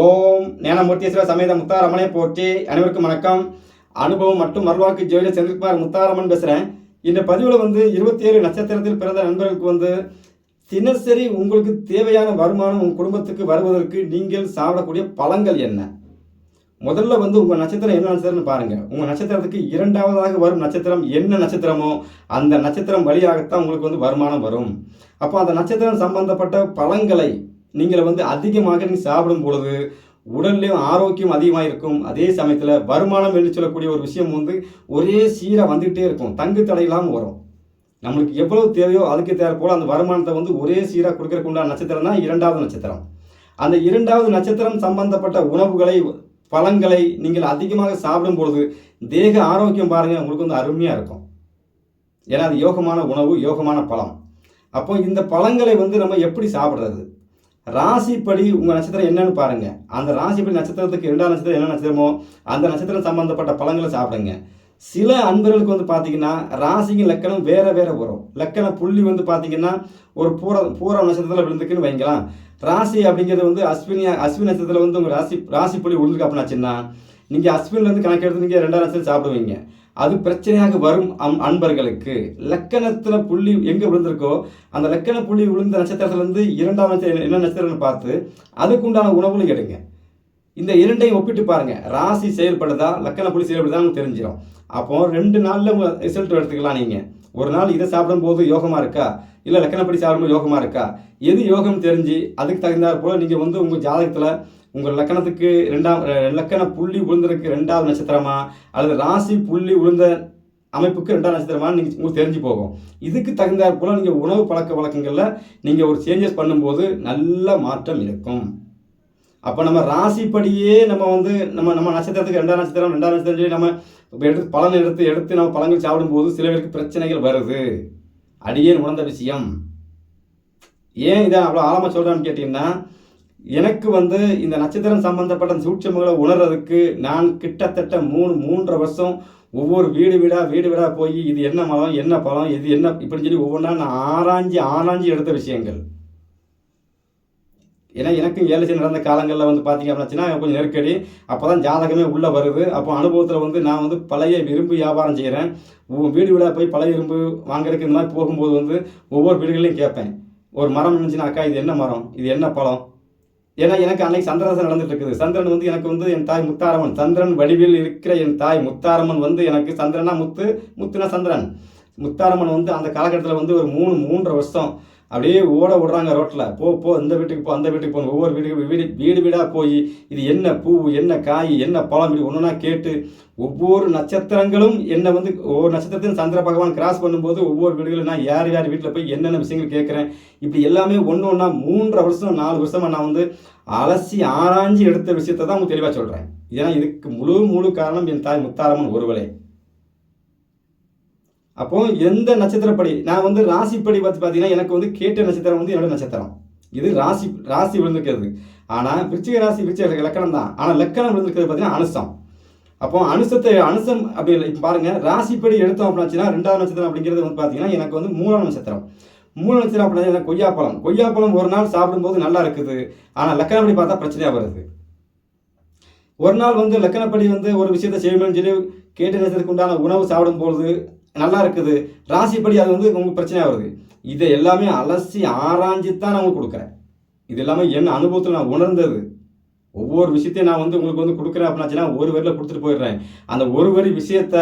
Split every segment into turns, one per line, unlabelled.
ஓம் ஞானமூர்த்தீஸ்வர சமேத முத்தாரமனை போற்றி. அனைவருக்கும் வணக்கம். அனுபவம் மற்றும் மறுவாக்கு ஜோதிட செந்தில்குமார் முத்தாரமன் பேசுகிறேன் இந்த பதிவில் வந்து இருபத்தி ஏழு நட்சத்திரத்தில் பிறந்த நண்பர்களுக்கு வந்து தினசரி உங்களுக்கு தேவையான வருமானம் உங்கள் குடும்பத்துக்கு வருவதற்கு நீங்கள் சாப்பிடக்கூடிய பழங்கள் என்ன? முதல்ல வந்து உங்கள் நட்சத்திரம் என்ன நட்சத்திரம்னு பாருங்கள் உங்கள் நட்சத்திரத்துக்கு இரண்டாவதாக வரும் நட்சத்திரம் என்ன நட்சத்திரமோ அந்த நட்சத்திரம் வழியாகத்தான் உங்களுக்கு வந்து வருமானம் வரும். அப்போ அந்த நட்சத்திரம் சம்பந்தப்பட்ட பழங்களை நீங்கள் வந்து அதிகமாக நீங்கள் சாப்பிடும் பொழுது உடல்லையும் ஆரோக்கியம் அதிகமாக இருக்கும் அதே சமயத்தில் வருமானம் என்று சொல்லக்கூடிய ஒரு விஷயம் வந்து ஒரே சீராக வந்துகிட்டே இருக்கும். தங்கு தடையில்லாமல் வரும். நம்மளுக்கு எவ்வளவு தேவையோ அதுக்கு தேவை போல் அந்த வருமானத்தை வந்து ஒரே சீராக கொடுக்கறதுக்கு உண்டான நட்சத்திரம் தான் இரண்டாவது நட்சத்திரம். அந்த இரண்டாவது நட்சத்திரம் சம்பந்தப்பட்ட உணவுகளை பழங்களை நீங்கள் அதிகமாக சாப்பிடும் பொழுது தேக ஆரோக்கியம் பாருங்கள் உங்களுக்கு வந்து அருமையாக இருக்கும். ஏன்னா அது யோகமான உணவு யோகமான பழம். அப்போ இந்த பழங்களை வந்து நம்ம எப்படி சாப்பிட்றது? ராசிப்படி உங்கள் நட்சத்திரம் என்னன்னு பாருங்கள் அந்த ராசிப்படி நட்சத்திரத்துக்கு இரண்டாம் நட்சத்திரம் என்ன நட்சத்திரமோ அந்த நட்சத்திரம் சம்மந்தப்பட்ட பழங்களை சாப்பிடுங்க. சில அன்பர்களுக்கு வந்து பார்த்தீங்கன்னா ராசிக்கு லக்கணம் வேறு வேறு வரும். லக்கண புள்ளி வந்து பார்த்தீங்கன்னா ஒரு பூர பூர நட்சத்திரத்தில் விழுந்துக்குன்னு வைங்களாம் ராசி அப்படிங்கிறது வந்து அஸ்வினி அஸ்வினி நட்சத்திரத்தில் வந்து உங்கள் ராசி ராசி புள்ளி விழுந்துருக்கு அப்படின்னாச்சுன்னா நீங்கள் அஸ்வின்லேருந்து கணக்கெடுத்து நீங்கள் ரெண்டாம் நட்சத்திரம் சாப்பிடுவீங்க. அது பிரச்சனையாக வரும் அம் அன்பர்களுக்கு. லக்கணத்தில் புள்ளி எங்கே விழுந்திருக்கோ அந்த லக்கண புள்ளி விழுந்த நட்சத்திரத்துலேருந்து இரண்டாம் நட்சத்திரம் என்ன நட்சத்திரம்னு பார்த்து அதுக்குண்டான உணவுகளும் எடுங்க. இந்த இரண்டையும் ஒப்பிட்டு பாருங்கள் ராசி செயல்படுதா லக்கண புள்ளி செயல்படுதான்னு தெரிஞ்சிடும் அப்போது ரெண்டு நாளில் உங்கள் ரிசல்ட் எடுத்துக்கலாம் நீங்கள் ஒரு நாள் இதை சாப்பிடும்போது யோகமாக இருக்கா? இல்லை லக்கணப்படி சாப்பிடும்போது யோகமாக இருக்கா? எது யோகம் தெரிஞ்சு அதுக்கு தகுந்தாற் போல் நீங்கள் வந்து உங்கள் ஜாதகத்தில் உங்கள் லக்கணத்துக்கு ரெண்டாம் லக்கண புள்ளி விழுந்திருக்கு ரெண்டாவது நட்சத்திரமா? அல்லது ராசி புள்ளி விழுந்த அமைப்புக்கு ரெண்டாம் நட்சத்திரமா நீங்கள் உங்களுக்கு தெரிஞ்சு போகும். இதுக்கு தகுந்தாற் போல் நீங்கள் உணவு பழக்க வழக்கங்களில் நீங்கள் ஒரு சேஞ்சஸ் பண்ணும்போது நல்ல மாற்றம் இருக்கும். அப்போ நம்ம ராசிப்படியே நம்ம வந்து நம்ம நம்ம நட்சத்திரத்துக்கு ரெண்டாம் நட்சத்திரம் ரெண்டாம் நட்சத்திரம் சொல்லி நம்ம இப்போ எடுத்து பலன் எடுத்து எடுத்து நம்ம பழங்கள் சாப்பிடும்போது சில பேருக்கு பிரச்சனைகள் வருது. அடியேன் உணர்ந்த விஷயம். ஏன் இதை அவ்வளோ ஆழமாக சொல்கிறேன்னு கேட்டிங்கன்னா எனக்கு வந்து இந்த நட்சத்திரம் சம்பந்தப்பட்ட சூட்சமங்களை உணர்றதுக்கு நான் கிட்டத்தட்ட மூணு மூன்றரை வருஷம் ஒவ்வொரு வீடு வீடாக வீடு வீடாக போய் இது என்ன மரம் என்ன பழம் இது என்ன இப்படின்னு சொல்லி ஒவ்வொன்றா நான் ஆராய்ஞ்சி ஆராய்ஞ்சி எடுத்த விஷயங்கள். ஏன்னா எனக்கும் ஏழு சனி நடந்த காலங்களில் வந்து பார்த்தீங்க அப்படின்னா கொஞ்சம் நெருக்கடி. அப்போ தான் ஜாதகமே உள்ளே வருது. அப்போ அனுபவத்தில் வந்து நான் வந்து பழைய விரும்பு வியாபாரம் செய்கிறேன் வீடு வீடாக போய் பழைய இரும்பு வாங்குறதுக்கு இந்த மாதிரி போகும்போது வந்து ஒவ்வொரு வீடுகளையும் கேட்பேன். ஒரு மரம் இருந்துச்சுன்னா அக்கா இது என்ன மரம் இது என்ன பழம் ஏன்னா எனக்கு அன்னைக்கு சந்திரதசை நடந்துட்டு இருக்குது சந்திரன் வந்து எனக்கு வந்து என் தாய் முத்தாரம்மன். சந்திரன் வடிவில் இருக்கிற என் தாய் முத்தாரம்மன் வந்து எனக்கு சந்திரனா முத்து முத்துனா சந்திரன். முத்தாரம்மன் வந்து அந்த காலகட்டத்தில் வந்து ஒரு மூணு மூன்றரை வருஷம் அப்படியே ஓட விடுறாங்க ரோட்டில் போ போ இந்த வீட்டுக்கு போ அந்த வீட்டுக்கு போகணும் ஒவ்வொரு வீட்டுக்கு வீடு வீடு வீடாக போய் இது என்ன பூ என்ன காய் என்ன பழம் இப்படி ஒன்றுனா கேட்டு ஒவ்வொரு நட்சத்திரங்களும் என்னை வந்து ஒவ்வொரு நட்சத்திரத்தையும் சந்திர பகவான் கிராஸ் பண்ணும்போது ஒவ்வொரு வீடுகளும் நான் யார் யார் வீட்டில் போய் என்னென்ன விஷயங்கள் கேட்குறேன்? இப்படி எல்லாமே ஒன்று ஒன்றா மூன்றரை வருஷம் நாலு வருஷமாக நான் வந்து அலசி ஆராய்ஞ்சு எடுத்த விஷயத்தை தான் உங்களுக்கு தெளிவாக சொல்கிறேன் ஏன்னா இதுக்கு முழு முழு காரணம் என் தாய் முத்தாரம்மன் ஒருவளே. அப்போ எந்த நட்சத்திரப்படி நான் வந்து ராசிப்படி பார்த்து பார்த்தீங்கன்னா எனக்கு வந்து கேட்ட நட்சத்திரம் வந்து என்னோட நட்சத்திரம். இது ராசி ராசி விழுந்திருக்கிறது. ஆனால் விருச்சிக ராசி விருச்சிக லக்கணம் தான். ஆனால் லக்கணம் விழுந்திருக்கிறது பார்த்தீங்கன்னா அனுசம். அப்போ அனுசத்தை அனுசம் அப்படி இப்போ பாருங்க ராசிப்படி எடுத்தோம் அப்படின்னாச்சுன்னா ரெண்டாவது நட்சத்திரம் அப்படிங்கிறது வந்து பார்த்தீங்கன்னா எனக்கு வந்து மூணாம் நட்சத்திரம். மூணு நட்சத்திரம் அப்படின்னா எனக்கு கொய்யாப்பழம். கொய்யாப்பழம் ஒரு நாள் சாப்பிடும்போது நல்லா இருக்குது. ஆனால் லக்கணப்படி பார்த்தா பிரச்சனையாக வருது. ஒரு நாள் வந்து லக்கணப்படி வந்து ஒரு விஷயத்தை செய்யணும்னு சொல்லி கேட்ட நட்சத்திரத்துக்கு உண்டான உணவு சாப்பிடும்போது நல்லா இருக்குது ராசிப்படி அது வந்து உங்களுக்கு பிரச்சனையாக வருது. இதை எல்லாமே அலசி ஆராய்ஞ்சு தான் நான் உங்களுக்கு கொடுக்குறேன். இது எல்லாமே என் அனுபவத்தில் நான் உணர்ந்தது. ஒவ்வொரு விஷயத்தையும் நான் வந்து உங்களுக்கு வந்து கொடுக்குறேன் அப்படின்னாச்சுன்னா ஒரு வரியில் கொடுத்துட்டு போயிடுறேன். அந்த ஒரு வரி விஷயத்த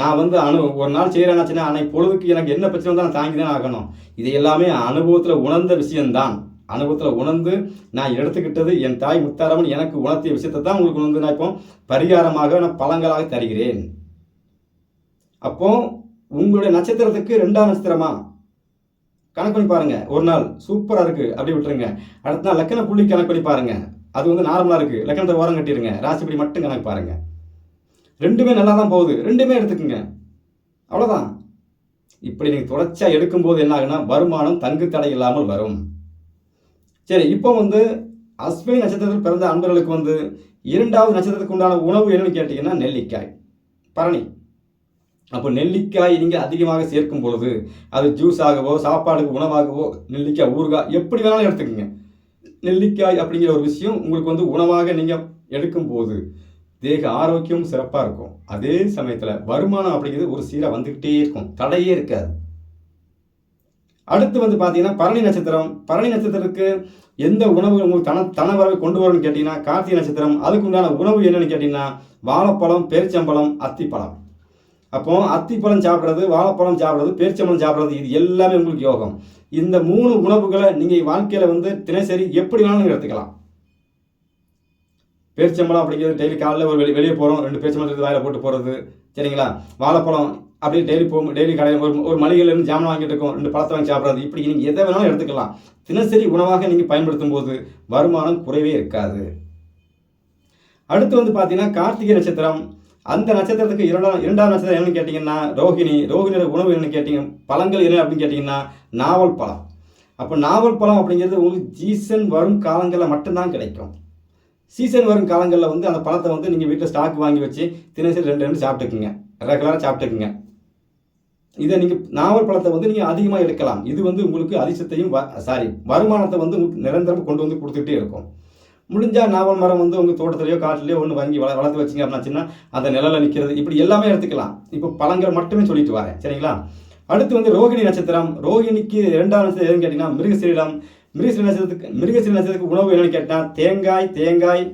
நான் வந்து அனு ஒரு நாள் செய்கிறேன்னாச்சுன்னா அன்னைக்கு பொழுதுக்கு எனக்கு என்ன பிரச்சனை வந்தால் நான் தாங்கி தான் ஆகணும். இது எல்லாமே அனுபவத்தில் உணர்ந்த விஷயம்தான். அனுபவத்தில் உணர்ந்து நான் எடுத்துக்கிட்டது என் தாய் முத்தாரமன் எனக்கு உணர்த்திய விஷயத்தை தான் உங்களுக்கு வந்து நான் இப்போ பரிகாரமாக நான் பழங்களாக தருகிறேன். அப்போது உங்களுடைய நட்சத்திரத்துக்கு ரெண்டாம் நட்சத்திரமா? கணக்கு பண்ணி பாருங்க. ஒரு நாள் சூப்பராக இருக்கு. அப்படி விட்டுருங்க. அடுத்த நாள் லக்கண புள்ளி கணக்கு பண்ணி பாருங்க. அது வந்து நார்மலாக இருக்கு. லக்கணத்தை ஓரம் கட்டிடுங்க ராசிப்படி மட்டும் கணக்கு பாருங்க. ரெண்டுமே நல்லா தான் போகுது. ரெண்டுமே எடுத்துக்குங்க. அவ்வளோதான் இப்படி நீங்கள் தொடர்ச்சியாக எடுக்கும்போது என்ன ஆகுனா வருமானம் தங்கு தடை இல்லாமல் வரும். சரி இப்போ வந்து அஸ்வினி நட்சத்திரத்தில் பிறந்த அன்பர்களுக்கு வந்து இரண்டாவது நட்சத்திரத்துக்கு உண்டான உணவு என்னன்னு கேட்டிங்கன்னா நெல்லிக்காய். பரணி. அப்போ நெல்லிக்காய் நீங்கள் அதிகமாக சேர்க்கும் பொழுது அது ஜூஸ் ஆகவோ சாப்பாடுக்கு உணவாகவோ நெல்லிக்காய் ஊறுகாய் எப்படி வேணாலும் எடுத்துக்கோங்க. நெல்லிக்காய் அப்படிங்கிற ஒரு விஷயம் உங்களுக்கு வந்து உணவாக நீங்கள் எடுக்கும்போது தேக ஆரோக்கியம் சிறப்பாக இருக்கும். அதே சமயத்தில் வருமானம் அப்படிங்கிறது ஒரு சீராக வந்துக்கிட்டே இருக்கும். தடையே இருக்காது. அடுத்து வந்து பார்த்தீங்கன்னா பரணி நட்சத்திரம். பரணி நட்சத்திரத்துக்கு எந்த உணவு உங்களுக்கு தன தனவரவை கொண்டு வரும்னு கேட்டிங்கன்னா கார்த்திகை நட்சத்திரம். அதுக்கு உண்டான உணவு என்னன்னு கேட்டிங்கன்னா வாழைப்பழம் பேரிச்சம்பழம் அத்திப்பழம். அப்போ அத்திப்பழம் சாப்பிட்றது வாழைப்பழம் சாப்பிட்றது பேரிச்சம்பழம் சாப்பிட்றது இது எல்லாமே உங்களுக்கு யோகம். இந்த மூணு உணவுகளை நீங்கள் வாழ்க்கையில் வந்து தினசரி எப்படி வேணாலும் எடுத்துக்கலாம். பேரிச்சம்பழம் அப்படிங்கிறது டெய்லி காலையில் ஒரு வெளியே வெளியே போகிறோம் ரெண்டு பேரிச்சம்பழம் எடுத்து வாயில் போட்டு போகிறது சரிங்களா? வாழைப்பழம் அப்படியே டெய்லி போ டெய்லி கடையில் ஒரு ஒரு மளிகையிலேருந்து ஜாமான் வாங்கிட்டு இருக்கோம் ரெண்டு பழத்தை வாங்கி சாப்பிட்றது இப்படி நீங்கள் எதை வேணாலும் எடுத்துக்கலாம். தினசரி உணவாக நீங்கள் பயன்படுத்தும் போது வருமானம் குறைவே இருக்காது. அடுத்து வந்து பார்த்தீங்கன்னா கார்த்திகை நட்சத்திரம் அந்த நட்சத்திரத்துக்கு இரண்டாம் இரண்டாம் நட்சத்திரம் என்னன்னு கேட்டிங்கன்னா ரோஹிணி ரோஹிணியோட உணவு என்னன்னு கேட்டிங்க பழங்கள் என்ன அப்படின்னு கேட்டிங்கன்னா நாவல் பழம். அப்போ நாவல் பழம் அப்படிங்கிறது உங்களுக்கு சீசன் வரும் காலங்களில் மட்டும்தான் கிடைக்கும். சீசன் வரும் காலங்களில் வந்து அந்த பழத்தை வந்து நீங்கள் வீட்டில் ஸ்டாக் வாங்கி வச்சு தினசரி ரெண்டு ரெண்டு சாப்பிட்டுக்குங்க. ரெகுலராக சாப்பிட்டுக்குங்க. இதை நீங்கள் நாவல் பழத்தை வந்து நீங்கள் அதிகமாக எடுக்கலாம். இது வந்து உங்களுக்கு அதிர்ஷ்டத்தையும் சாரி வருமானத்தை வந்து உங்களுக்கு நிரந்தரம் கொண்டு வந்து கொடுத்துக்கிட்டே இருக்கும். முடிஞ்சால் நாவல் மரம் வந்து உங்கள் தோட்டத்துலையோ காட்டிலையோ ஒன்று வாங்கி வள வளர்த்து வச்சிங்க அப்படின்னாச்சுன்னா அந்த நிழலில் நிற்கிறது இப்படி எல்லாமே எடுத்துக்கலாம். இப்போ பழங்கள் மட்டுமே சொல்லிட்டு வரேன். சரிங்களா? அடுத்து வந்து ரோகிணி நட்சத்திரம். ரோகிணிக்கு இரண்டாம் நட்சத்திரம் எதுன்னு கேட்டிங்கன்னா மிருகசீரிடம். மிருகசீரி நட்சத்திரத்துக்கு மிருகசீரி நட்சத்திரத்துக்கு உணவு என்னென்னு கேட்டால் தேங்காய் தேங்காய்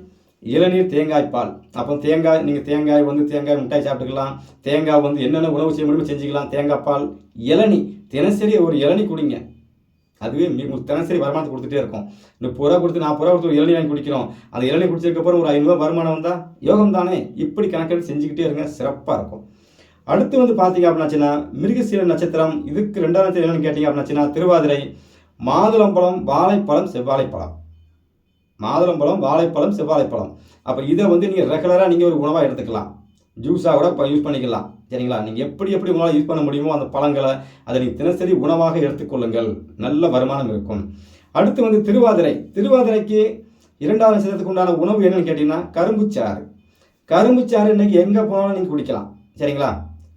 இளநீர் தேங்காய் பால். அப்போ தேங்காய் நீங்கள் தேங்காய் வந்து தேங்காய் மிட்டாய் சாப்பிட்டுக்கலாம். தேங்காய் வந்து என்னென்ன உணவு செய்ய முடியுமோ செஞ்சுக்கலாம். தேங்காய் பால் இளநி. தினசரி ஒரு இளநி குடிங்க. அதுவே மிக தினசரி வருமானத்தை கொடுத்துட்டே இருக்கும். முப்பது ரூபா கொடுத்து நாற்பது ரூபா கொடுத்து ஒரு இளநீ வாங்கி குடிக்கிறோம். அந்த இளநீ குடிச்சதுக்கப்புறம் ஒரு ஐநூறுரூவா வருமானம் வந்தால் யோகம் தானே? இப்படி கணக்கெடுத்து செஞ்சுக்கிட்டே இருங்க. சிறப்பாக இருக்கும். அடுத்து வந்து பார்த்தீங்க அப்படின்னாச்சுன்னா மிருகசீல நட்சத்திரம். இதுக்கு ரெண்டாம் நட்சத்திரம் என்னென்னு கேட்டிங்க அப்படின்னாச்சுன்னா திருவாதிரை மாதுளம்பழம் வாழைப்பழம் செவ்வாழைப்பழம். மாதுளம்பழம் வாழைப்பழம் செவ்வாழைப்பழம். அப்போ இதை வந்து நீங்கள் ரெகுலராக நீங்கள் ஒரு உணவாக எடுத்துக்கலாம். ஜூஸாக கூட இப்போ யூஸ் பண்ணிக்கலாம். சரிங்களா? நீங்கள் எப்படி எப்படி உங்களால் யூஸ் பண்ண முடியுமோ அந்த பழங்களை அதை நீங்கள் தினசரி உணவாக எடுத்துக்கொள்ளுங்கள் நல்ல வருமானம் இருக்கும். அடுத்து வந்து திருவாதிரை. திருவாதிரைக்கு இரண்டாவது நட்சத்திரத்துக்கு உண்டான உணவு என்னன்னு கேட்டிங்கன்னா கரும்புச்சாறு கரும்புச்சாறு இன்னைக்கு எங்கே போனாலும் நீங்கள் குடிக்கலாம். சரிங்களா?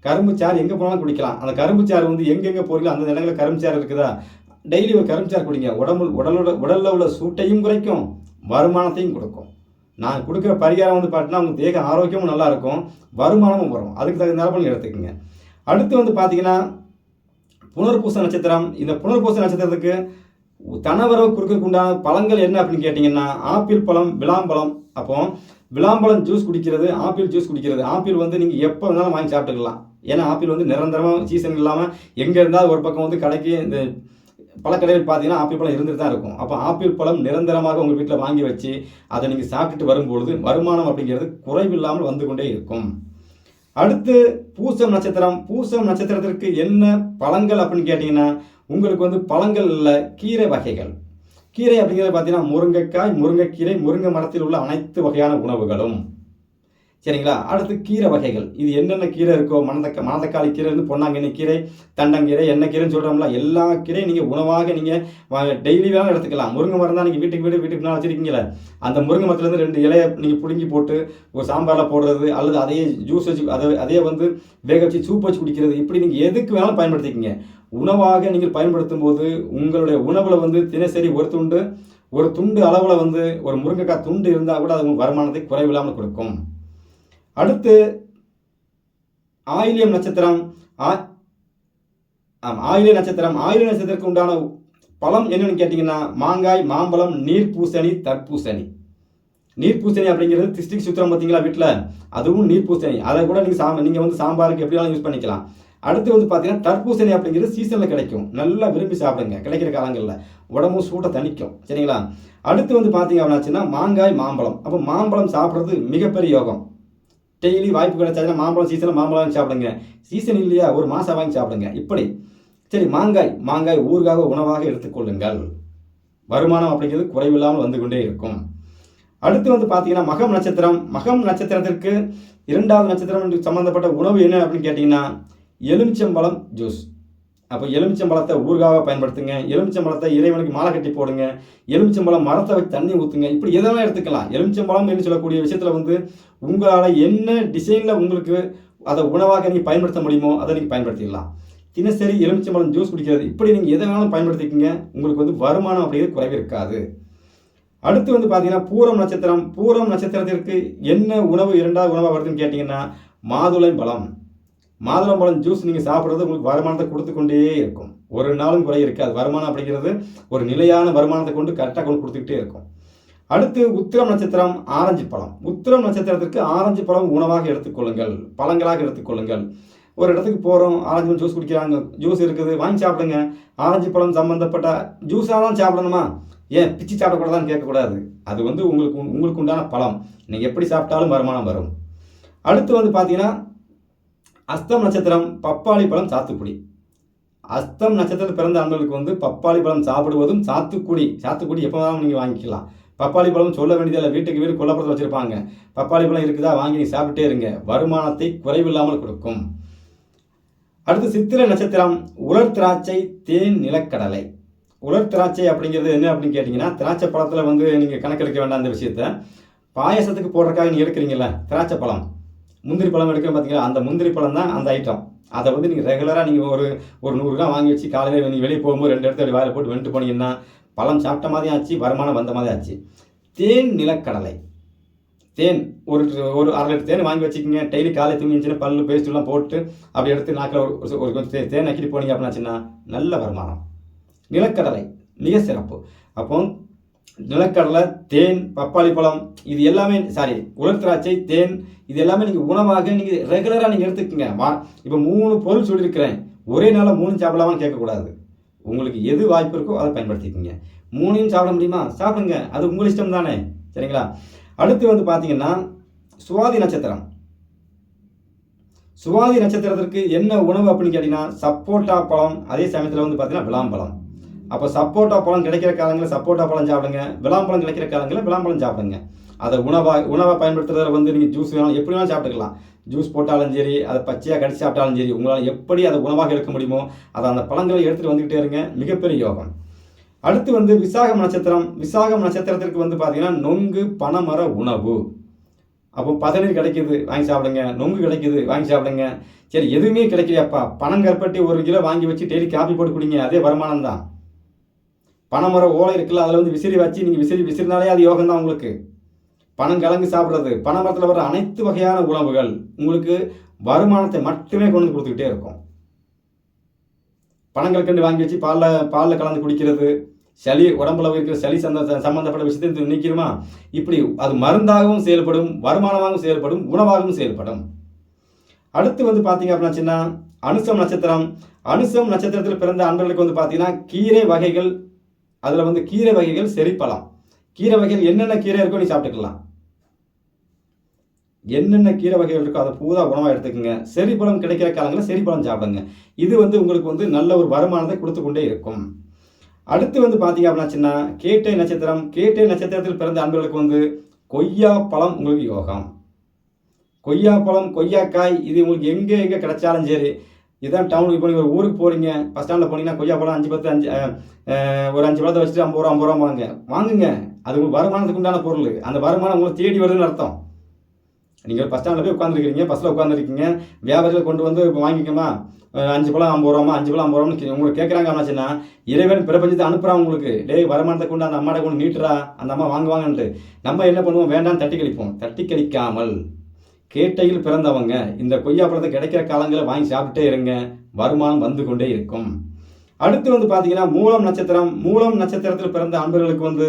கரும்புச்சாறு எங்கே போனாலும் குடிக்கலாம். அந்த கரும்புச்சாறு வந்து எங்கெங்கே போகிறீங்களோ அந்த இடங்களில் கரும்புச்சாறு இருக்குதா? டெய்லி ஒரு கரும்புச்சாறு குடிங்க. உடம்பு உடலோட உடலில் உள்ள சூட்டையும் குறைக்கும். வருமானத்தையும் கொடுக்கும். நான் கொடுக்குற பரிகாரம் வந்து பார்த்தீங்கன்னா உங்கள் தேக ஆரோக்கியமும் நல்லா இருக்கும் வருமானமும் வரும். அதுக்கு தகுந்த நீங்கள் எடுத்துக்கோங்க. அடுத்து வந்து பார்த்தீங்கன்னா புனர்பூச நட்சத்திரம். இந்த புனர்பூச நட்சத்திரத்துக்கு தனவரவு குறுக்கு உண்டான பழங்கள் என்ன அப்படின்னு கேட்டிங்கன்னா ஆப்பிள் பழம் விளாம்பழம். அப்போ விளாம்பழம் ஜூஸ் குடிக்கிறது ஆப்பிள் ஜூஸ் குடிக்கிறது. ஆப்பிள் வந்து நீங்கள் எப்போ வேணாலும் வாங்கி சாப்பிட்டுக்கலாம். ஏன்னா ஆப்பிள் வந்து நிரந்தரமாக சீசன் இல்லாமல் எங்கே இருந்தால் ஒரு பக்கம் வந்து கடைக்கு இந்த பல கடைகள் பார்த்தீங்கன்னா ஆப்பிள் பழம் இருந்துட்டு தான் இருக்கும். அப்போ ஆப்பிள் பழம் நிரந்தரமாக உங்கள் வீட்டில் வாங்கி வச்சு அதை நீங்கள் சாப்பிட்டுட்டு வரும்பொழுது வருமானம் அப்படிங்கிறது குறைவில்லாமல் வந்து கொண்டே இருக்கும். அடுத்து பூசம் நட்சத்திரம். பூசம் நட்சத்திரத்திற்கு என்ன பழங்கள் அப்படின்னு கேட்டிங்கன்னா உங்களுக்கு வந்து பழங்கள் இல்லை கீரை வகைகள். கீரை அப்படிங்கிறது பார்த்தீங்கன்னா முருங்கைக்காய் முருங்கைக்கீரை முருங்கை மரத்தில் உள்ள அனைத்து வகையான உணவுகளும். சரிங்களா? அடுத்து கீரை வகைகள். இது என்னென்ன கீரை இருக்கோ மணத்தக்க மணத்தக்காளி கீரை இருந்து பொன்னாங்கண்ணி கீரை தண்டங்கீரை என்ன கீரைன்னு சொல்கிறோம்ல எல்லா கீரையும் நீங்கள் உணவாக நீங்கள் டெய்லி வேணாலும் எடுத்துக்கலாம். முருங்கை மரம் தான் நீங்கள் வீட்டுக்கு வீடு வீட்டுக்கு நான் வச்சுருக்கீங்களே அந்த முருங்கை மரத்துலேருந்து ரெண்டு இலையை நீங்கள் பிடுங்கி போட்டு ஒரு சாம்பாரில் போடுறது அல்லது அதையே ஜூஸ் வச்சு அதை அதே வந்து வேக வச்சு சூப் வச்சு குடிக்கிறது இப்படி நீங்கள் எதுக்கு வேணாலும் பயன்படுத்திக்கிங்க. உணவாக நீங்கள் பயன்படுத்தும் போது உங்களுடைய உணவில் வந்து தினசரி ஒரு துண்டு ஒரு துண்டு அளவில் வந்து ஒரு முருங்கைக்காய் துண்டு இருந்தால் கூட அது உங்களுக்கு வருமானத்தை குறைவில்லாமல் கொடுக்கும். அடுத்து ஆயிலியம் நட்சத்திரம் ஆயிலிய நட்சத்திரம் ஆயிலிய நட்சத்திரத்துக்கு உண்டான பழம் என்னன்னு கேட்டிங்கன்னா மாங்காய் மாம்பழம் நீர்பூசணி தர்பூசணி நீர்பூசணி அப்படிங்கிறது திஸ்டிக் சுத்திரம் பார்த்தீங்களா வீட்டில் அதுவும் நீர்பூசணி அதை கூட நீங்கள் சா நீங்கள் வந்து சாம்பாருக்கு எப்படியாலும் யூஸ் பண்ணிக்கலாம். அடுத்து வந்து பார்த்தீங்கன்னா தர்பூசணி அப்படிங்கிறது சீசனில் கிடைக்கும். நல்லா விரும்பி சாப்பிடுங்க கிடைக்கிற காலங்களில். உடம்பும் சூட்டை தணிக்கும் சரிங்களா? அடுத்து வந்து பார்த்தீங்க அப்படின்னாச்சுன்னா மாங்காய் மாம்பழம். அப்போ மாம்பழம் சாப்பிட்றது மிகப்பெரிய யோகம். டெய்லி வாய்ப்பு கிடைச்சாச்சுன்னா மாம்பழம் சீசனில் மாம்பழம் சாப்பிடுங்க. சீசன் இல்லையா ஒரு மாதம் வாங்கி சாப்பிடுங்க. இப்படி. சரி மாங்காய் மாங்காய் ஊறுகாக உணவாக எடுத்துக்கொள்ளுங்கள் வருமானம் அப்படிங்கிறது குறைவில்லாமல் வந்து கொண்டே இருக்கும். அடுத்து வந்து பார்த்தீங்கன்னா மகம் நட்சத்திரம். மகம் நட்சத்திரத்திற்கு இரண்டாவது நட்சத்திரம் சம்மந்தப்பட்ட உணவு என்ன அப்படின்னு கேட்டிங்கன்னா எலுமிச்சம்பழம் ஜூஸ். அப்போ எலுமிச்சம்பழத்தை ஊறுகாக பயன்படுத்துங்க. எலுமிச்சம்பழத்தை இறைவனுக்கு மாலை கட்டி போடுங்க. எலுமிச்சம்பழம் மரத்தை வச்சு தண்ணி ஊற்றுங்க இப்படி எதெல்லாம் எடுத்துக்கலாம்? எலுமிச்சம்பழம் என்று சொல்லக்கூடிய விஷயத்தில் வந்து உங்களால் என்ன டிசைனில் உங்களுக்கு அதை உணவாக நீங்கள் பயன்படுத்த முடியுமோ அதை நீங்கள் பயன்படுத்திக்கலாம் தினசரி எலுமிச்சம்பழம் ஜூஸ் குடிக்கிறது இப்படி நீங்கள் எதை வேணாலும் பயன்படுத்திக்கங்க. உங்களுக்கு வந்து வருமானம் அப்படிங்கிறது குறைவு இருக்காது. அடுத்து வந்து பார்த்தீங்கன்னா பூரம் நட்சத்திரம். பூரம் நட்சத்திரத்திற்கு என்ன உணவு இரண்டாவது உணவாக வருதுன்னு கேட்டிங்கன்னா மாதுளை பழம். மாதுளம் பழம் ஜூஸ் நீங்கள் சாப்பிட்றது உங்களுக்கு வருமானத்தை கொடுத்து கொண்டே இருக்கும். ஒரு நாளும் குறை இருக்காது. வருமானம் அப்படிங்கிறது ஒரு நிலையான வருமானத்தை கொண்டு கரெக்டாக கொண்டு கொடுத்துக்கிட்டே இருக்கும். அடுத்து உத்திரம் நட்சத்திரம் ஆரஞ்சு பழம். உத்திரம் நட்சத்திரத்திற்கு ஆரஞ்சு பழம் உணவாக எடுத்துக்கொள்ளுங்கள் பழங்களாக எடுத்துக்கொள்ளுங்கள் ஒரு இடத்துக்கு போகிறோம் ஆரஞ்சு பழம் ஜூஸ் குடிக்கிறாங்க ஜூஸ் இருக்குது வாங்கி சாப்பிடுங்க. ஆரஞ்சு பழம் சம்மந்தப்பட்ட ஜூஸாக தான் சாப்பிடணுமா? ஏன் பிச்சு சாப்பிடக்கூடாதான்னு கேட்கக்கூடாது. அது வந்து உங்களுக்கு உங்களுக்கு உண்டான பழம். நீங்கள் எப்படி சாப்பிட்டாலும் வருமானம் வரும். அடுத்து வந்து பார்த்தீங்கன்னா அஸ்தம் நட்சத்திரம் பப்பாளி பழம் சாத்துக்குடி. அஸ்தம் நட்சத்திரத்தில் பிறந்த அன்பர்களுக்கு வந்து பப்பாளி பழம் சாப்பிடுவதும் சாத்துக்குடி. சாத்துக்குடி எப்போ வேணாலும் நீங்கள் வாங்கிக்கலாம். பப்பாளி பழம் சொல்ல வேண்டியதில்லை வீட்டுக்கு வீடு கொல்லப்புறத்தில் வச்சுருப்பாங்க. பப்பாளி பழம் இருக்குதா? வாங்கி நீ சாப்பிட்டே இருங்க. வருமானத்தை குறைவில்லாமல் கொடுக்கும். அடுத்து சித்திரை நட்சத்திரம் உலர் திராட்சை தேன் நிலக்கடலை. உலர் திராட்சை அப்படிங்கிறது என்ன அப்படின்னு கேட்டிங்கன்னா திராட்சை பழத்தில் வந்து நீங்கள் கணக்கெடுக்க வேண்டாம் அந்த விஷயத்த. பாயசத்துக்கு போடுறக்காக நீங்கள் எடுக்கிறீங்களா திராட்சை பழம். முந்திரி பழம் எடுக்கிறோம் பார்த்தீங்களா அந்த முந்திரி பழம் தான் அந்த ஐட்டம் அதை வந்து நீங்கள் ரெகுலராக நீங்கள் ஒரு ஒரு நூறு கிராம் வாங்கி வச்சு காலையில் நீங்கள் வெளியே போகும்போது ரெண்டு இடத்துல வாயில் போட்டு வெந்துட்டு போனீங்கன்னா பழம் சாப்பிட்ட மாதிரி ஆச்சு வருமானம் வந்த மாதிரி ஆச்சு. தேன் நிலக்கடலை. தேன் ஒரு ஒரு அரை லிட்டர் தேன் வாங்கி வச்சுக்கோங்க. டெய்லி காலை தூங்கி பல்லு பேஸ்ட்லாம் போட்டு அப்படி எடுத்து நாக்கில் ஒரு ஒரு- கொஞ்சம் தேன் நக்கிட்டு போனீங்க அப்படின்னாச்சுன்னா நல்ல வருமானம். நிலக்கடலை மிக சிறப்பு. அப்போ நிலக்கடலை தேன் பப்பாளி பழம் இது எல்லாமே சாரி உலர் திராட்சை தேன் இது எல்லாமே நீங்கள் உணவாக நீங்கள் ரெகுலராக நீங்கள் எடுத்துக்கோங்க. வா இப்போ மூணு பொருள் சொல்லியிருக்கிறேன். ஒரே நாளில் மூணு சாப்பிடலாமான்னு கேட்கக்கூடாது. உங்களுக்கு எது வாய்ப்பு இருக்கோ அதை பயன்படுத்திக்கோங்க. மூணையும் சாப்பிட முடியுமா? சாப்பிடுங்க. அது உங்கள் இஷ்டம் தானே. சரிங்களா? அடுத்து வந்து பார்த்தீங்கன்னா சுவாதி நட்சத்திரம். சுவாதி நட்சத்திரத்திற்கு என்ன உணவு அப்படின்னு கேட்டிங்கன்னா சப்போட்டா பழம் அதே சமயத்தில் வந்து பார்த்தீங்கன்னா விளாம்பழம் அப்போ சப்போட்டா பழம் கிடைக்கிற காலங்களில் சப்போட்டா பழம் சாப்பிடுங்க. விளாம்பழம் கிடைக்கிற காலங்களில் விளாம்பழம் சாப்பிடுங்க. அதை உணவாக உணவை பயன்படுத்துறதுல வந்து நீங்கள் ஜூஸ் வேணாலும் எப்படி வேணாலும் சாப்பிட்டுக்கலாம். ஜூஸ் போட்டாலும் சரி அதை பச்சையாக கடிச்சு சாப்பிட்டாலும் சரி உங்களால் எப்படி அதை உணவாக எடுக்க முடியுமோ அதை அந்த பழங்களை எடுத்துகிட்டு வந்துக்கிட்டே இருங்க. மிகப்பெரிய யோகம். அடுத்து வந்து விசாகம் நட்சத்திரம். விசாகம் நட்சத்திரத்திற்கு வந்து பார்த்தீங்கன்னா நொங்கு பனைமர உணவு. அப்போ பதநீர் கிடைக்குது வாங்கி சாப்பிடுங்க. நொங்கு கிடைக்குது வாங்கி சாப்பிடுங்க. சரி எதுவுமே கிடைக்கலையாப்பா? பணம் கற்பட்டி ஒரு கிலோ வாங்கி வச்சு டெய்லி காப்பி போட்டு குடிங்க. அதே வருமானம் தான். பனைமரம் ஓலை இருக்குல்ல அதில் வந்து விசிறி வச்சு நீங்கள் விசிறி விசிறினாலே அது யோகம் தான் உங்களுக்கு. பணம் கலந்து சாப்பிட்றது. பனைமரத்தில் வர அனைத்து வகையான உணவுகள் உங்களுக்கு வருமானத்தை மட்டுமே கொண்டு வந்து கொடுத்துக்கிட்டே இருக்கும். பணங்கள் கண்டு வாங்கி வச்சு பாலில் பாலில் கலந்து குடிக்கிறது. சளி உடம்புல இருக்கிற சளி சந்த சம்பந்தப்பட்ட விஷயத்தை நீக்கிறோமா இப்படி அது மருந்தாகவும் செயல்படும் வருமானமாகவும் செயல்படும் உணவாகவும் செயல்படும். அடுத்து வந்து பார்த்தீங்க அப்படின்னா அனுசம் நட்சத்திரம். அனுசம் நட்சத்திரத்தில் பிறந்த அன்பர்களுக்கு வந்து பார்த்தீங்கன்னா கீரை வகைகள் அதில் வந்து கீரை வகைகள் செரிப்பலாம் கீரை வகைகள் என்னென்ன கீரை இருக்கோ நீ சாப்பிட்டுக்கலாம். என்னென்ன கீரை வகைகள் இருக்கோ அதை பூரா உணவாக எடுத்துக்கோங்க. செரிப்பழம் கிடைக்கிற காலங்களில் செரிப்பழம் சாப்பிடுங்க. இது வந்து உங்களுக்கு வந்து நல்ல ஒரு வருமானத்தை கொடுத்து கொண்டே இருக்கும். அடுத்து வந்து பார்த்தீங்க அப்படின்னா கேட்டை நட்சத்திரம். கேட்டை நட்சத்திரத்தில் பிறந்த அன்பர்களுக்கு வந்து கொய்யா பழம் உங்களுக்கு யோகம். கொய்யா பழம் கொய்யாக்காய் இது உங்களுக்கு எங்கே எங்கே கிடைச்சாலும் சரி இதான் டவுனுக்கு இப்போ நீங்கள் ஒரு ஊருக்கு போகிறீங்க பஸ் ஸ்டாண்டில் போனீங்கன்னா கொய்யா பழம் அஞ்சு பத்து அஞ்சு ஒரு அஞ்சு பழத்தை வச்சுட்டு ஐம்பது ரூபா ஐம்பது ரூபா வாங்க வாங்குங்க. அது உங்களுக்கு வருமானத்துக்கு உண்டான பொருள். அந்த வருமானம் உங்களுக்கு தேடி வருதுன்னு அர்த்தம். நீங்கள் பஸ் ஸ்டாண்டில் போய் உட்காந்துருக்கீங்க பஸ்ஸில் உட்காந்துருக்கீங்க வியாபாரிகள் கொண்டு வந்து இப்போ வாங்கிக்கமா? அஞ்சு பழம் ஐம்பது ரூபாமா? அஞ்சு பழம் ஐம்பது ரூபான்னு உங்களுக்கு கேட்குறாங்க ஆனாச்சுன்னா இறைவன் பிரபஞ்சத்தை அனுப்புகிறான் உங்களுக்கு. டேய் வருமானத்தை கொண்டு அந்த அம்மாட்ட கொண்டு நீட்டுறா. அந்த அம்மா வாங்குவாங்கன்ட்டு. நம்ம என்ன பண்ணுவோம்? வேண்டாம் தட்டி கழிப்போம். தட்டி கழிக்காமல் கேட்டையில் பிறந்தவங்க இந்த கொய்யா பழத்தை கிடைக்கிற காலங்களில் வாங்கி சாப்பிட்டே இருங்க. வருமானம் வந்து கொண்டே இருக்கும். அடுத்து வந்து பார்த்தீங்கன்னா மூலம் நட்சத்திரம். மூலம் நட்சத்திரத்தில் பிறந்த அன்பர்களுக்கு வந்து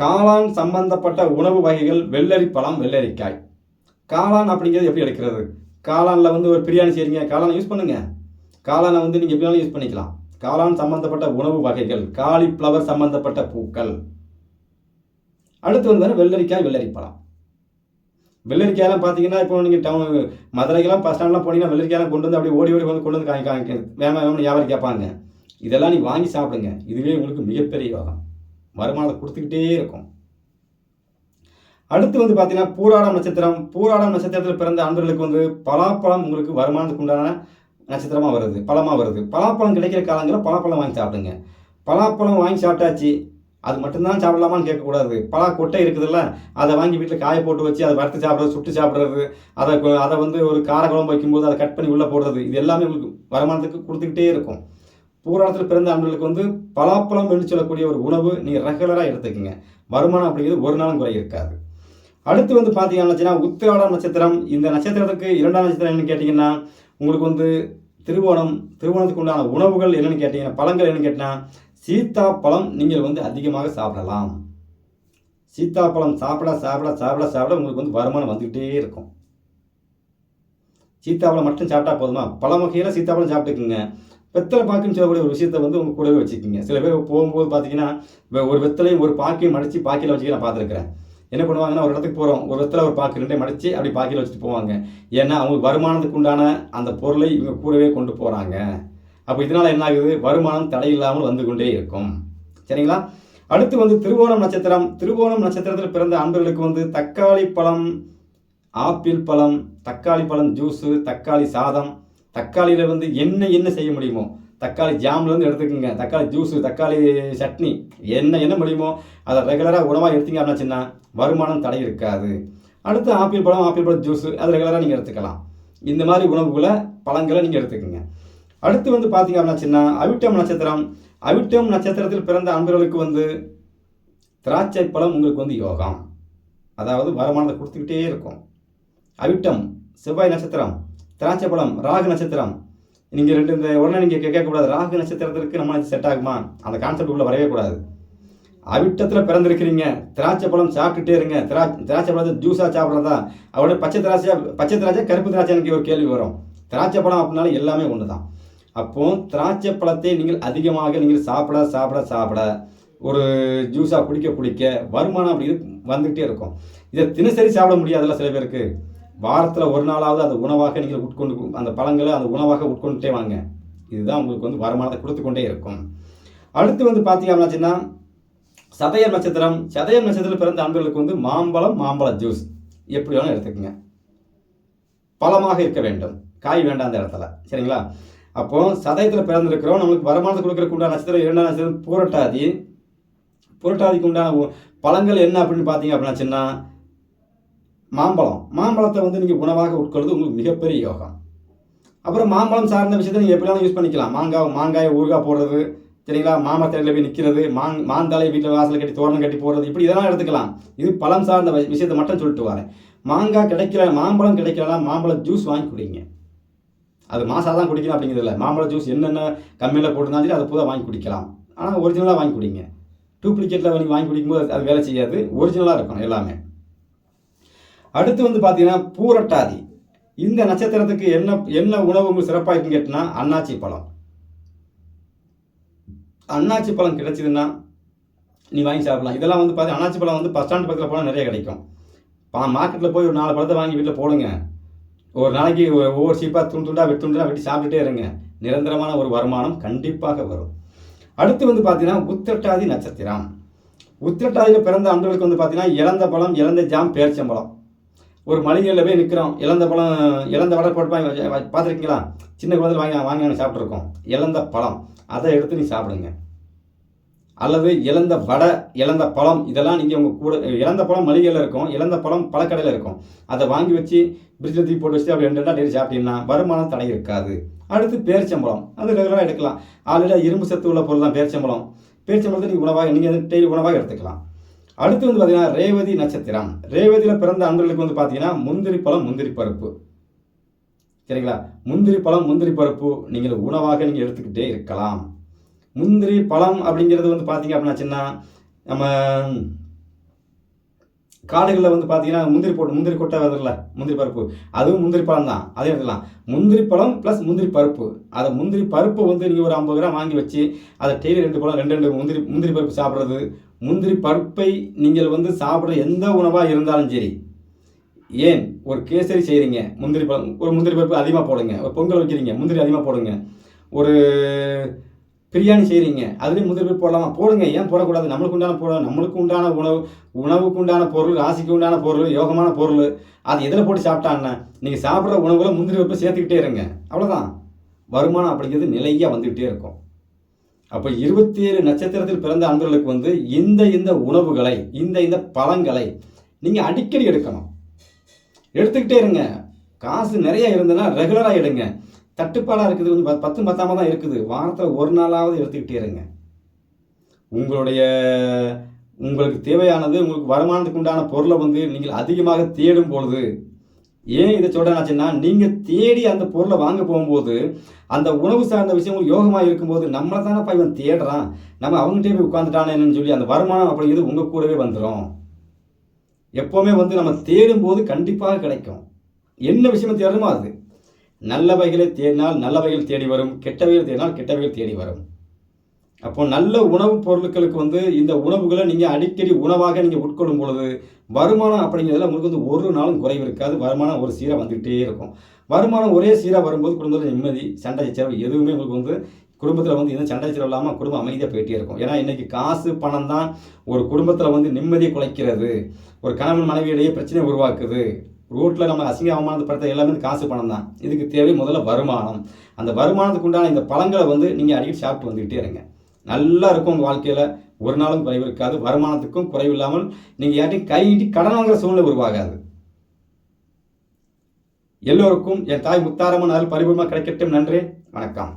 காளான் சம்பந்தப்பட்ட உணவு வகைகள் வெள்ளரி பழம் வெள்ளரிக்காய். காளான் அப்படிங்கிறது எப்படி எடுக்கிறது? காளானில் வந்து ஒரு பிரியாணி செய்கிறீங்க காளான் யூஸ் பண்ணுங்க. காளானை வந்து நீங்கள் எப்படி வேணாலும் யூஸ் பண்ணிக்கலாம். காளான் சம்பந்தப்பட்ட உணவு வகைகள் காலிஃப்ளவர் சம்பந்தப்பட்ட பூக்கள். அடுத்து வந்து வெள்ளரிக்காய் வெள்ளரி பழம். வெள்ளரிக்காயெல்லாம் பார்த்தீங்கன்னா இப்போ நீங்கள் டவுன் மதுரைக்கெல்லாம் பஸ் ஸ்டாண்ட்லாம் போனீங்கன்னா வெள்ளரிக்காயெல்லாம் கொண்டு வந்து அப்படியே ஓடி ஓடி வந்து கொண்டு வந்து காய் காமிக்க வேமா வேமா வியாபாரம் கேட்பாங்க. இதெல்லாம் நீ வாங்கி சாப்பிடுங்க. இதுவே உங்களுக்கு மிகப்பெரிய யோகம். வருமானத்தை கொடுத்துக்கிட்டே இருக்கும். அடுத்து வந்து பார்த்தீங்கன்னா பூராடம் நட்சத்திரம். பூராடம் நட்சத்திரத்தில் பிறந்த அன்பர்களுக்கு வந்து பலாப்பழம் உங்களுக்கு வருமானத்துக்கு உண்டான நட்சத்திரமாக வருது பழமாக வருது. பலாப்பழம் கிடைக்கிற காலங்களில் பலாப்பழம் வாங்கி சாப்பிடுங்க. பலாப்பழம் வாங்கி சாப்பிட்டாச்சு அது மட்டும்தான் சாப்பிடலாமான்னு கேட்கக்கூடாது. பலா கொட்டை இருக்குதுல்ல அதை வாங்கி வீட்டில் காய போட்டு வச்சு அதை வறுத்து சாப்பிட்றது சுட்டு சாப்பிட்றது அதை அதை வந்து ஒரு கார குழம்பு வைக்கும்போது அதை கட் பண்ணி உள்ளே போடுறது இது எல்லாமே உங்களுக்கு வருமானத்துக்கு கொடுத்துக்கிட்டே இருக்கும். பூராடத்தில் பிறந்த ஆண்டுகளுக்கு வந்து பலாப்பழம் என்று சொல்லக்கூடிய ஒரு உணவு நீங்கள் ரெகுலராக எடுத்துக்கோங்க. வருமானம் அப்படிங்கிறது ஒரு நாளும் குறை இருக்காது. அடுத்து வந்து பார்த்தீங்கன்னா உத்திராடம் நட்சத்திரம். இந்த நட்சத்திரத்துக்கு இரண்டாம் நட்சத்திரம் என்னன்னு கேட்டிங்கன்னா உங்களுக்கு வந்து திருவோணம் திருவோணத்துக்கு உண்டான உணவுகள் என்னென்னு கேட்டிங்கன்னா பழங்கள் என்னென்னு கேட்டிங்கன்னா சீத்தாப்பழம் நீங்கள் வந்து அதிகமாக சாப்பிடலாம். சீத்தாப்பழம் சாப்பிட சாப்பிட சாப்பிட சாப்பிட உங்களுக்கு வந்து வருமானம் வந்துக்கிட்டே இருக்கும். சீத்தாப்பழம் மட்டும் சாப்பிட்டா போதுமா? பல வகையில் சீத்தாப்பழம் சாப்பிட்டுக்குங்க. வெத்தலை பாக்குன்னு சொல்லக்கூடிய ஒரு விஷயத்தை வந்து உங்கள் கூடவே வச்சுக்கோங்க. சில பேர் போகும்போது பார்த்தீங்கன்னா ஒரு வெத்தலையும் ஒரு பாக்கையும் மடித்து பாக்கியில் வச்சுக்க நான் பார்த்துருக்கிறேன் என்ன பண்ணுவாங்கன்னா ஒரு இடத்துக்கு போகிறோம் ஒரு வெத்தலை ஒரு பாக்கு ரெண்டே மடித்து அப்படி பாக்கியில் வச்சுட்டு போவாங்க. ஏன்னா அவங்களுக்கு வருமானத்துக்கு உண்டான அந்த பொருளை இவங்க கூடவே கொண்டு போகிறாங்க அப்போ இதனால் என்ன ஆகுது? வருமானம் தடையில்லாமல் வந்து கொண்டே இருக்கும். சரிங்களா? அடுத்து வந்து திருவோணம் நட்சத்திரம். திருவோணம் நட்சத்திரத்தில் பிறந்த அன்பர்களுக்கு வந்து தக்காளி பழம் ஆப்பிள் பழம் தக்காளி பழம் ஜூஸு தக்காளி சாதம் தக்காளியில் வந்து என்ன என்ன செய்ய முடியுமோ? தக்காளி ஜாம்லேருந்து எடுத்துக்கோங்க. தக்காளி ஜூஸு தக்காளி சட்னி என்ன என்ன முடியுமோ? அதை ரெகுலராக உணவாக எடுத்தீங்க அப்படின்னா வருமானம் தடை இருக்காது. அடுத்து ஆப்பிள் பழம் ஆப்பிள் பழம் ஜூஸு அது ரெகுலராக நீங்கள் எடுத்துக்கலாம். இந்த மாதிரி உணவுகளை பழங்களை நீங்கள் எடுத்துக்கோங்க. அடுத்து வந்து பார்த்தீங்க அப்படின்னா அவிட்டம் நட்சத்திரம். அவிட்டம் நட்சத்திரத்தில் பிறந்த அன்பர்களுக்கு வந்து திராட்சை பழம் உங்களுக்கு வந்து யோகம். அதாவது வருமானத்தை கொடுத்துக்கிட்டே இருக்கும். அவிட்டம் செவ்வாய் நட்சத்திரம். திராட்சை பழம் ராகு நட்சத்திரம். நீங்கள் ரெண்டு இந்த உடனே நீங்கள் கேட்கக்கூடாது. ராகு நட்சத்திரத்திற்கு நம்ம செட் ஆகுமா அந்த கான்செப்ட் உள்ள வரவே கூடாது. அவிட்டத்தில் பிறந்திருக்கிறீங்க. திராட்சை பழம் சாப்பிட்டுட்டே இருங்க. திரா திராட்சை பழத்தை ஜூஸாக சாப்பிட்றதா? அவரோட பச்சை திராட்சை பச்சை திராட்சை கருப்பு திராட்சை எனக்கு ஒரு கேள்வி வரும். திராட்சை பழம் அப்படின்னாலும் எல்லாமே ஒன்று தான் அப்போது திராட்சை பழத்தை நீங்கள் அதிகமாக நீங்கள் சாப்பிட சாப்பிட சாப்பிட ஒரு ஜூஸாக குடிக்க குடிக்க வருமானம் அப்படிங்கிறது வந்துகிட்டே இருக்கும். இதை தினசரி சாப்பிட முடியாதுல்ல சில பேருக்கு. வாரத்தில் ஒரு நாளாவது அந்த உணவாக நீங்கள் உட்கொண்டு அந்த பழங்களை அந்த உணவாக உட்கொண்டுட்டே வாங்க. இதுதான் உங்களுக்கு வந்து வருமானத்தை கொடுத்து கொண்டே இருக்கும். அடுத்து வந்து பார்த்தீங்க அப்படின்னாச்சுன்னா சதய நட்சத்திரம். சதயம் நட்சத்திரத்தில் பிறந்த அன்பர்களுக்கு வந்து மாம்பழம் மாம்பழ ஜூஸ். எப்படி வேணாலும் எடுத்துக்கோங்க. பழமாக இருக்க வேண்டும். காய் வேண்டாம் அந்த இடத்துல. சரிங்களா? அப்போ சதயத்தில் பிறந்திருக்கிறோம். நம்மளுக்கு வருமானத்தை கொடுக்குறக்கு உண்டான நட்சத்திரம் இரண்டாம் நட்சத்திரம் பூரட்டாதி. புரட்டாதிக்கு உண்டான பழங்கள் என்ன அப்படின்னு பார்த்தீங்க அப்படின்னாச்சுன்னா மாம்பழம். மாம்பழத்தை வந்து நீங்கள் உணவாக உட்கொள்வது உங்களுக்கு மிகப்பெரிய யோகம். அப்புறம் மாம்பழம் சார்ந்த விஷயத்தை நீங்கள் எப்படினாலும் யூஸ் பண்ணிக்கலாம். மாங்காய் மாங்காயை ஊறுகாய் போடுறது சரிங்களா? மாமரத்தடியில் போய் நிற்கிறது மாங் மாந்தாலை வீட்டில் வாசல் கட்டி தோரணம் கட்டி போடுறது இப்படி இதெல்லாம் எடுத்துக்கலாம். இது பழம் சார்ந்த வி- விஷயத்தை மட்டும் சொல்லிட்டு வரேன். மாங்காய் கிடைக்கல மாம்பழம் கிடைக்கலாம் மாம்பழம் ஜூஸ் வாங்கி குடிங்க. அது மாசா தான் குடிக்கணும் அப்படிங்கிறது மாம்பழம் மாம்பழ ஜூஸ் என்னென்ன கம்மியில் போட்டுருந்தாலும் சரி அதை புதாக வாங்கி குடிக்கலாம். ஆனால் ஒரிஜினலாக வாங்கி குடிங்க. டூப்ளிகேட்டில் வாங்கி வாங்கி குடிக்கும்போது அது- அது வேலை செய்யாது. ஒரிஜினலாக இருக்கணும் எல்லாமே. அடுத்து வந்து பார்த்தீங்கன்னா பூரட்டாதி. இந்த நட்சத்திரத்துக்கு என்ன என்ன உணவு சிறப்பாக இருக்குன்னு கேட்டினா அன்னாச்சி பழம். அன்னாச்சி பழம் கிடைச்சிதுன்னா நீ வாங்கி சாப்பிடலாம். இதெல்லாம் வந்து பார்த்து அன்னாச்சி பழம் வந்து பஸ் ஸ்டாண்ட் பக்கத்தில் போனால் நிறைய கிடைக்கும். பா மார்க்கெட்டில் போய் ஒரு நாலு பழத்தை வாங்கி வீட்டில் போடுங்க. ஒரு நாளைக்கு ஒவ்வொரு சீப்பாக துண்டு துண்டாக வெட்டு துண்டாக வெட்டி சாப்பிட்டுட்டே இருங்க. நிரந்தரமான ஒரு வருமானம் கண்டிப்பாக வரும். அடுத்து வந்து பார்த்தீங்கன்னா உத்திரட்டாதி நட்சத்திரம். உத்திரட்டாதியில் பிறந்த அன்பர்களுக்கு வந்து பார்த்தீங்கன்னா இழந்த பழம் இழந்த ஜாம் பேரிச்சம்பழம். ஒரு மளிகையில் போய் நிற்கிறோம் இழந்த பழம் இழந்த வடை போட்டு பார்த்துருக்கீங்களா? சின்ன குழந்தைல வாங்கி வாங்கி நாங்கள் சாப்பிட்ருக்கோம் இழந்த பழம். அதை எடுத்து நீ சாப்பிடுங்க. அல்லது இழந்த வடை இழந்த பழம் இதெல்லாம் நீங்கள் உங்கள் கூட இழந்த பழம் மளிகையில் இருக்கும். இழந்த பழம் பழக்கடையில் இருக்கும். அதை வாங்கி வச்சு பிரிட்ஜில் தூக்கி போட்டு வச்சு அப்படி ரெண்டு ரெண்டா டெய்லி சாப்பிட்டீங்கன்னா வருமானம் தடை இருக்காது. அடுத்து பேரிச்சம்பழம். அது ரெகுலராக எடுக்கலாம். ஆல்ரெடி இரும்பு சத்து உள்ள பொருள் தான் பேரிச்சம்பழம். பேரிச்சம்பழத்தை நீங்கள் உணவாக நீங்கள் வந்து டெய்லி உணவாக எடுத்துக்கலாம். அடுத்து வந்து பார்த்தீங்கன்னா ரேவதி நட்சத்திரம். ரேவதியில் பிறந்த அன்பர்களுக்கு வந்து பார்த்தீங்கன்னா முந்திரி பழம் முந்திரி பருப்பு. சரிங்களா? முந்திரி பழம் முந்திரி பருப்பு நீங்கள் உணவாக நீங்கள் எடுத்துக்கிட்டே இருக்கலாம். முந்திரி பழம் அப்படிங்கிறது வந்து பார்த்தீங்க அப்படின்னாச்சுன்னா நம்ம காடுகளில் வந்து பார்த்தீங்கன்னா முந்திரி போட்டு முந்திரி கொட்டை வருதுல்ல முந்திரி பருப்பு. அதுவும் முந்திரி பழம் தான். அதே எடுத்துக்கலாம் முந்திரி பழம் ப்ளஸ் முந்திரி பருப்பு. அதை முந்திரி பருப்பு வந்து நீங்கள் ஒரு ஐம்பது கிராம் வாங்கி வச்சு அதை டெய்லி ரெண்டு பழம் ரெண்டு ரெண்டு முந்திரி முந்திரி பருப்பு சாப்பிட்றது முந்திரி பருப்பை நீங்கள் வந்து சாப்பிட்ற எந்த உணவாக இருந்தாலும் சரி ஏன் ஒரு கேசரி செய்கிறீங்க முந்திரி பழம் ஒரு முந்திரி பருப்பு அதிகமாக போடுங்க ஒரு பொங்கல் வைக்கிறீங்க முந்திரி அதிகமாக போடுங்க ஒரு பிரியாணி செய்கிறீங்க அதுலேயும் முந்திரி பேர் போடலாமா? போடுங்க. ஏன் போடக்கூடாது? நம்மளுக்கு உண்டான போட நம்மளுக்கு உண்டான உணவு உணவுக்கு உண்டான பொருள் ராசிக்கு உண்டான பொருள் யோகமான பொருள் அது எதில் போட்டு சாப்பிட்டான்னா நீங்கள் சாப்பிட்ற உணவுகளை முந்திரி பருப்பு சேர்த்துக்கிட்டே இருங்க. அவ்வளோதான் வருமானம் அப்படிங்கிறது நிலையாக வந்துக்கிட்டே இருக்கும். அப்போ இருபத்தி ஏழு நட்சத்திரத்தில் பிறந்த அன்பர்களுக்கு வந்து இந்த இந்த உணவுகளை இந்த இந்த பழங்களை நீங்கள் அடிக்கடி எடுக்கணும். எடுத்துக்கிட்டே இருங்க. காசு நிறைய இருந்ததுன்னா ரெகுலராக எடுங்க. தட்டுப்பாடாக இருக்குது கொஞ்சம் ப- பத்தாம தான் இருக்குது. வாரத்தில் ஒரு நாளாவது எடுத்துக்கிட்டே இருங்க. உங்களுடைய உங்களுக்கு தேவையானது உங்களுக்கு வருமானத்துக்கு உண்டான பொருளை வந்து நீங்கள் அதிகமாக தேடும் பொழுது ஏன் இதை சொல்கிறேன்னாச்சுன்னா நீங்கள் தேடி அந்த பொருளை வாங்க போகும்போது அந்த உணவு சார்ந்த விஷயம் உங்களுக்கு யோகமாக இருக்கும்போது நம்மளை தானே இவன் தேடுறான். நம்ம அவங்ககிட்டே போய் உட்காந்துட்டானேன்னு சொல்லி அந்த வருமானம் அப்படிங்கிறது உங்கள் கூடவே வந்துடும் எப்போவுமே வந்து நம்ம தேடும்போது கண்டிப்பாக கிடைக்கும். என்ன விஷயம் தேடணுமோ அது. நல்லவைகளை தேடினால் நல்லவைகள் தேடி வரும் கெட்டவைகள் தேடினால் கெட்டவைகள் தேடி வரும். அப்போ நல்ல உணவுப் பொருட்களுக்கு வந்து இந்த உணவுகளை நீங்கள் அடிக்கடி உணவாக நீங்கள் உட்கொள்ளும் பொழுது வருமானம் அப்படிங்கிறதுல உங்களுக்கு வந்து ஒரு நாளும் குறைவு இருக்காது. வருமானம் ஒரு சீராக வந்துகிட்டே இருக்கும். வருமானம் ஒரே சீராக வரும்போது குடும்பத்தில் நிம்மதி சண்டை செலவு எதுவுமே உங்களுக்கு வந்து குடும்பத்தில் வந்து எந்த சண்டை செலவு இல்லாமல் குடும்பம் அமைதியாக போயிட்டே இருக்கும். ஏன்னா இன்றைக்கி காசு பணம் தான் ஒரு குடும்பத்தில் வந்து நிம்மதியை குலைக்கிறது. ஒரு கணவன் மனைவியிடையே பிரச்சனை உருவாக்குது. ரோட்டில் நம்ம அசிங்க அவமானப்படுத்த எல்லாமே இந்த காசு பணம் தான் இதுக்கு தேவை முதல்ல வருமானம். அந்த வருமானத்துக்கு உண்டான இந்த பழங்களை வந்து நீங்கள் அடிக்கடி சாப்பிட்டு வந்துக்கிட்டே இருங்க. நல்லா இருக்கும் உங்கள் வாழ்க்கையில். ஒரு நாளும் குறைவு இருக்காது. வருமானத்துக்கும் குறைவு இல்லாமல் நீங்கள் யார்ட்டையும் கையிட்டு கடன் வாங்குற சூழ்நிலை உருவாகாது. எல்லோருக்கும் என் தாய் முத்தாரம்மன் அதில் பரிபூர்ணமாக கிடைக்கட்டும். நன்றி. வணக்கம்.